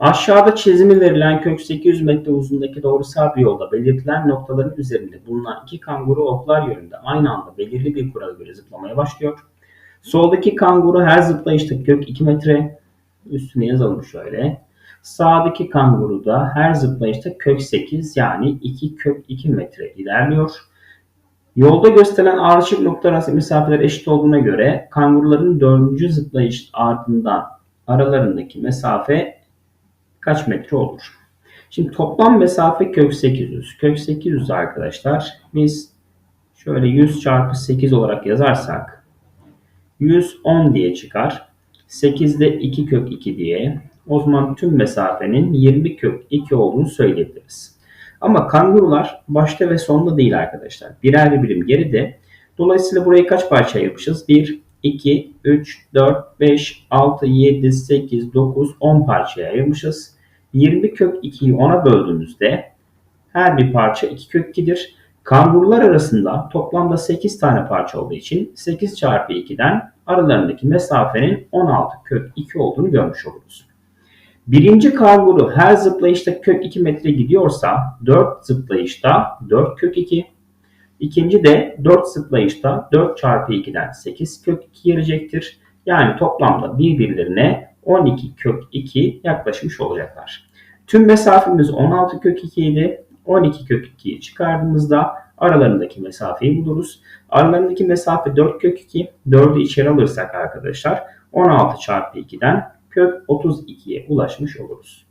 Aşağıda çizimi verilen kök 800 metre uzunluğundaki doğrusal bir yolda belirtilen noktaların üzerinde bulunan iki kanguru oklar yönünde aynı anda belirli bir kurala göre zıplamaya başlıyor. Soldaki kanguru her zıplayışta kök 2 metre üstüne yazalım şöyle. Sağdaki kanguru da her zıplayışta kök 8 yani 2 kök 2 metre ilerliyor. Yolda gösterilen ardışık nokta arası mesafeler eşit olduğuna göre kanguruların dördüncü zıplayış ardından aralarındaki mesafe kaç metre olur? Şimdi toplam mesafe kök 800. Kök 800 arkadaşlar biz şöyle 100 çarpı 8 olarak yazarsak 110 diye çıkar. 8'de 2 kök 2 diye. O zaman tüm mesafenin 20 kök 2 olduğunu söyleyebiliriz. Ama kangurular başta ve sonda değil arkadaşlar. Birer birim geride. Dolayısıyla burayı kaç parça ayırmışız? 1, 2, 3, 4, 5, 6, 7, 8, 9, 10 parçaya ayırmışız. 20 kök 2'yi 10'a böldüğümüzde her bir parça 2 kök 2'dir. Kangurular arasında toplamda 8 tane parça olduğu için 8 çarpı 2'den aralarındaki mesafenin 16 kök 2 olduğunu görmüş oluruz. Birinci kanguru her zıplayışta kök 2 metre gidiyorsa 4 zıplayışta 4 kök 2. İkinci de 4 zıplayışta 4 çarpı 2'den 8 kök 2 gelecektir. Yani toplamda birbirlerine 12 kök 2 yaklaşmış olacaklar. Tüm mesafemiz 16 kök 2 idi. 12 kök 2'yi çıkardığımızda aralarındaki mesafeyi buluruz. Aralarındaki mesafe 4 kök 2. 4'ü içeri alırsak arkadaşlar 16 çarpı 2'den kök 32'ye ulaşmış oluruz.